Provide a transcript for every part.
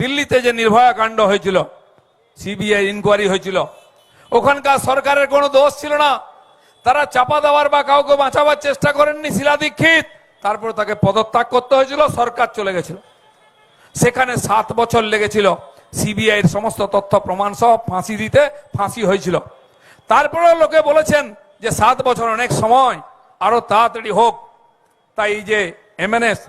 দিল্লিতে যে নির্ভয়া কাণ্ড হয়েছিল, সিবিআই ইনকোয়ারি হয়েছিল, ওখানকার সরকারের কোনো দোষ ছিল না। তারা চাপা দেওয়ার বা কাউকে বাঁচাবার চেষ্টা করেননি শিলা দীক্ষিত। তারপর তাকে পদত্যাগ করতে হয়েছিল, সরকার চলে গেছিল। সেখানে সাত বছর লেগেছিল সিবিআই সমস্ত তথ্য প্রমাণ সহ ফাঁসি দিতে ফাঁসি হয়েছিল। তারপরেও লোকে বলেছেন যে সাত বছর অনেক সময়, আরও তাড়াতাড়ি হোক। তাই যে এমএনএস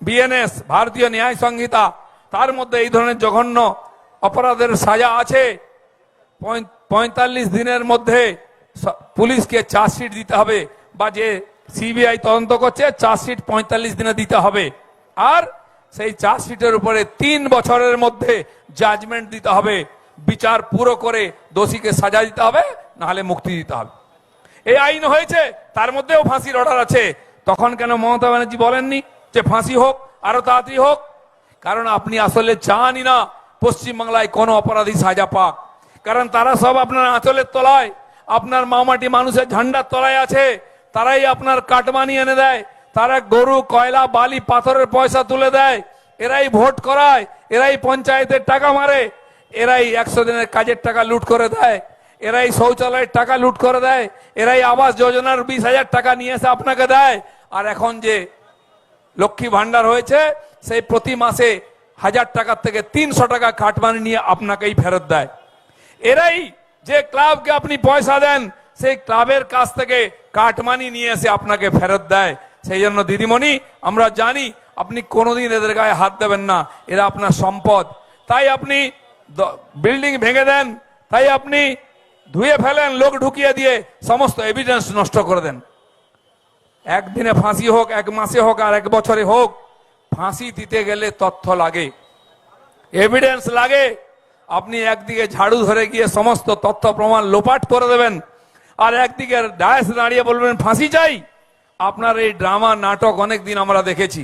বিএনএস ভারতীয় ন্যায় সংহিতা তার মধ্যে এই ধরনের জঘন্য অপরাধের সাজা আছে। পঁয়তাল্লিশ দিনের মধ্যে পুলিশকে চার্জশিট দিতে হবে বা যে সিবিআই তদন্ত করছে, চার্জশিট পঁয়তাল্লিশ দিনে দিতে হবে। আর সেই চার্জশিটের উপরে তিন বছরের মধ্যে জাজমেন্ট দিতে হবে। বিচার পুরো করে দোষীকে সাজা দিতে হবে, নাহলে মুক্তি দিতে হবে। এই আইন হয়েছে, তার মধ্যেও ফাঁসির অর্ডার আছে। তখন কেন মমতা ব্যানার্জি বলেননি যে ফাঁসি হোক, আরও তাড়াতাড়ি হোক? কারণ আপনি আসলে চানই না পশ্চিমবাংলায় কোনো অপরাধী সাজা পাক। কারণ তারা সব আপনার আঁচলের তলায়, আপনার মামাটি মানুষের ঝান্ডার তলায় আছে, তারাই আপনার কাটমানি এনে দেয়, তারা গরু, কয়লা, বালি, পাথরের পয়সা তুলে দেয়, এরাই ভোট করায়, এরাই পঞ্চায়েতের টাকা মারে, এরাই একশো দিনের কাজের টাকা লুট করে দেয়, এরাই শৌচালয়ের টাকা লুট করে দেয়, এরাই আবাস যোজনার বিশ হাজার টাকা নিয়ে এসে আপনাকে দেয়। আর এখন যে লক্ষ্মী ভান্ডার হয়েছে, সেই প্রতি মাসে হাজার টাকার থেকে তিনশো টাকা কাটমানি নিয়ে আপনাকেই ফেরত দেয়। এরাই যে ক্লাবকে আপনি পয়সা দেন, সেই ক্লাবের কাছ থেকে কাটমানি নিয়ে এসে আপনাকে ফেরত দেয়। সেই জন্য দিদিমণি, আমরা জানি আপনি কোনোদিন এদের গায়ে হাত দেবেন না, এরা আপনার সম্পদ। তাই আপনি বিল্ডিং ভেঙে দেন, তাই আপনি ধুয়ে ফেলেন, লোক ঢুকিয়ে দিয়ে সমস্ত এভিডেন্স নষ্ট করে দেন। একদিনে ফাঁসি হোক, এক মাসে হোক আর এক বছরে হোক, ফাঁসি দিতে গেলে তথ্য লাগে। এভিডেন্স লাগে। আপনি একদিকে ঝাড়ু ধরে গিয়ে সমস্ত তথ্য প্রমাণ লোপাট করে দেবেন, আর একদিকে ডায়াস দাঁড়িয়ে বলবেন, ফাঁসি চাই? আপনার এই ড্রামা নাটক অনেক দিন আমরা দেখেছি।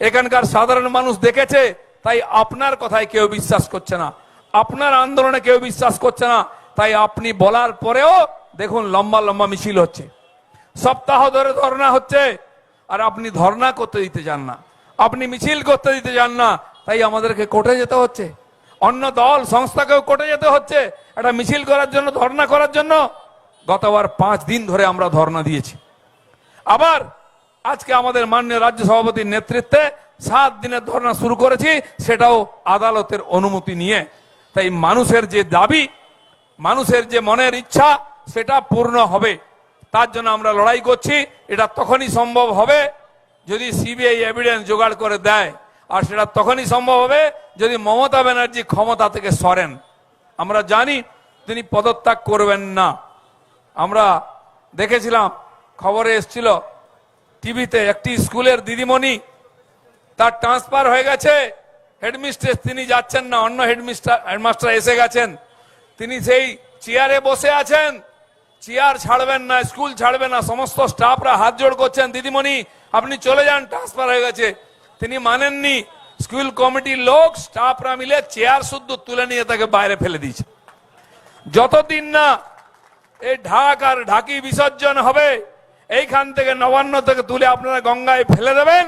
এখানকার সাধারণ মানুষ দেখেছে, তাই আপনার কথায় কেউ বিশ্বাস করছে না। আপনার আন্দোলনে কেউ বিশ্বাস করছে না। তাই আপনি বলার পরেও দেখুন, লম্বা লম্বা মিছিল হচ্ছে। সপ্তাহ ধরে ধর্ণা হচ্ছে। আর আপনি ধর্ণা করতে দিতে চান না। আপনি মিছিল করতে দিতে চান না। তাই আমাদেরকে কোর্টে যেতে হচ্ছে। অন্য দল, সংস্থাকেও কোর্টে যেতে হচ্ছে। একটা মিছিল করার জন্য, ধর্ণা করার জন্য। গতবার পাঁচ দিন ধরে আমরা ধর্ণা দিয়েছি। আবার আজকে আমাদের মাননীয় রাজ্য সভাপতির নেতৃত্বে সাত দিনের ধর্ণা শুরু করেছি। সেটাও আদালতের অনুমতি নিয়ে। তাই মানুষের যে দাবি, মানুষের যে মনের ইচ্ছা, সেটা পূর্ণ হবে। তার জন্য আমরা লড়াই করছি। এটা তখনই সম্ভব হবে যদি সিবিআই এভিডেন্স জোগাড় করে দেয়। আর সেটা তখনই সম্ভব হবে যদি মমতা ব্যানার্জি ক্ষমতা থেকে সরেন। আমরা জানি তিনি পদত্যাগ করবেন না। আমরা দেখেছিলাম, খবরে এসছিল টিভিতে একটি স্কুলের দিদিমণি, তার ট্রান্সফার হয়ে গেছে। হেডমিস্ট্রেস তিনি যাচ্ছেন না, অন্য হেডমিস্টার, হেডমাস্টার এসে গেছেন। তিনি সেই চেয়ারে বসে আছেন। চেয়ার ছাড়বেন না, স্কুল ছাড়বেন না, সমস্ত স্টাফরা হাত জোড় করছেন। দিদিমণি, আপনি চলে যান ট্রান্সফার হয়ে গেছে। তিনি মানেননি, স্কুল কমিটির লোক, স্টাফরা মিলে চেয়ার শুদ্ধ তুলে নিয়ে তাকে বাইরে ফেলে দিয়েছে। যতদিন না এই ঢাক আর ঢাকি বিসর্জন হবে, এইখান থেকে নবান্ন থেকে তুলে আপনারা গঙ্গায় ফেলে দেবেন।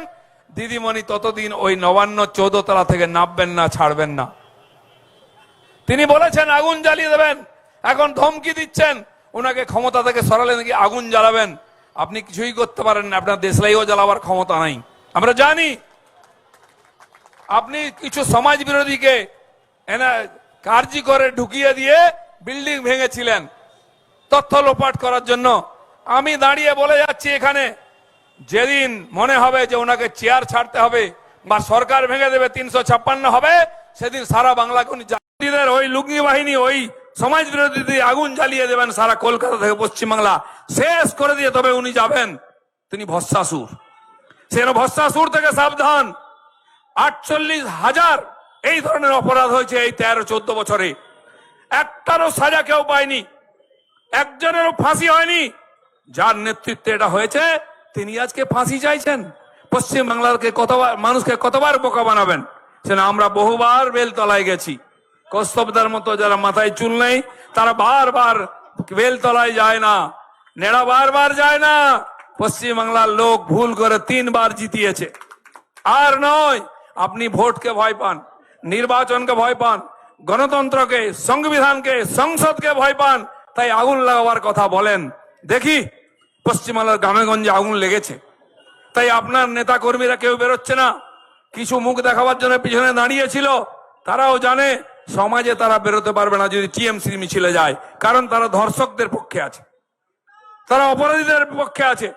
দিদিমণি ততদিন ওই নবান্ন চৌদ্দ তলা থেকে নামবেন না, ছাড়বেন না। তিনি বলেছেন, আগুন জ্বালিয়ে দেবেন। এখন ধমকি দিচ্ছেন। ওনাকে ক্ষমতা থেকে সরালে নাকি আগুন জ্বালাবেন? আপনি কিছুই করতে পারেন না, আপনার দেশলাইও জ্বালাবার ক্ষমতা নাই। আমরা জানি আপনি কিছু সমাজ বিরোধীকে এনা কার্যি করে ঢুকিয়ে দিয়ে বিল্ডিং ভেঙেছিলেন, তথ্য লোপাট করার জন্য। আমি দাঁড়িয়ে বলে যাচ্ছি এখানে, যেদিন মনে হবে যে ওনাকে চেয়ার ছাড়তে হবে বা সরকার ভেঙে দেবে তিনশো ছাপ্পান্ন হবে, সেদিন সারা বাংলাকে উনি ওই লুঙ্গি বাহিনী, ওই সমাজ বিরোধী আগুন জ্বালিয়ে দেবেন সারা কলকাতা থেকে পশ্চিমবাংলা। শেষ করে দিয়ে তবে উনি যাবেন। তিনি ভস্মাসুর। সে ভস্মাসুর থেকে সাবধান। আটচল্লিশ হাজার এই ধরনের অপরাধ হয়েছে এই তেরো চোদ্দ বছরে। একটারও সাজা কেউ পায়নি। একজনেরও ফাঁসি হয়নি। যার নেতৃত্বে এটা হয়েছে, তিনি আজকে ফাঁসি চাইছেন। পশ্চিম বাংলাকে কতবার মানুষকে কতবার বোকা বানাবেন? সে আমরা বহুবার বেলতলায় গেছি। কস্তবদার মতো যারা মাথায় চুল নেই, তারা বারবার বেলতলায় যায় না। নেড়া বারবার যায় না। পশ্চিম বাংলার লোক ভুল করে তিনবার জিতিয়েছে। আর নয়, আপনি ভোটকে ভয় পান, নির্বাচনকে ভয় পান, গণতন্ত্রকে, সংবিধানকে, সংসদকে ভয় পান, তাই আগুন লাগাবার কথা বলেন। দেখি, পশ্চিমবাংলার গ্রামেগঞ্জে আগুন লেগেছে। তাই আপনার নেতা কর্মীরা কেউ বেরোচ্ছে না। কিছু মুখ দেখাবার জন্য পিছনে দাঁড়িয়েছিল তারাও জানে সমাজে তারা বেরোতে পারবে না যদি টিএমসি মিছিলে যায়। কারণ তারা ধর্ষকদের পক্ষে আছে। তারা অপরাধীদের পক্ষে আছে।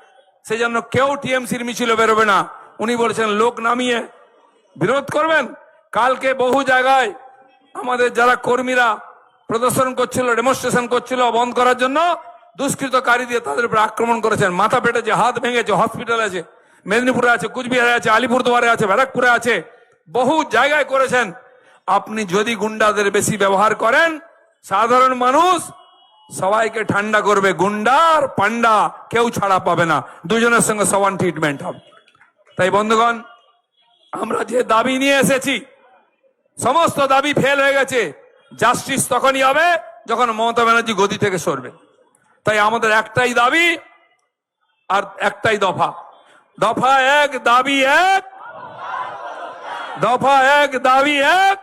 সেই জন্য কেউ টিএমসির মিছিলে বেরোবে না। উনি বলেছেন, লোক নামিয়ে বিরোধ করবেন? কালকে বহু জায়গায় আমাদের যারা কর্মীরা প্রদর্শন করছিল ডেমনস্ট্রেশন করছিল বন্ধ করার জন্য দুষ্কৃতকারী দিয়ে তাদের উপরে আক্রমণ করেছেন। মাথা পেটেছে হাত ভেঙেছে হসপিটাল আছে, মেদিনীপুরে আছে, কুচবিহারে আছে, আলিপুরদুয়ারে আছে, ব্যারাকপুরে আছে, বহু জায়গায় করেছেন। আপনি যদি গুন্ডাদের বেশি ব্যবহার করেন, সাধারণ মানুষ সবাইকে ঠান্ডা করবে। গুন্ডার পান্ডা কেউ ছাড়া পাবে না। দুজনের সঙ্গে সমান ট্রিটমেন্ট হবে। তাই বন্ধুগণ, আমরা যে দাবি নিয়ে এসেছি, সমস্ত দাবি ফেল হয়ে গেছে। জাস্টিস তখনই হবে যখন মমতা ব্যানার্জি গদি থেকে সরবে। তাই আমাদের একটাই দাবি আর একটাই দফা। দফা এক, দাবি এক। দফা এক, দাবি এক।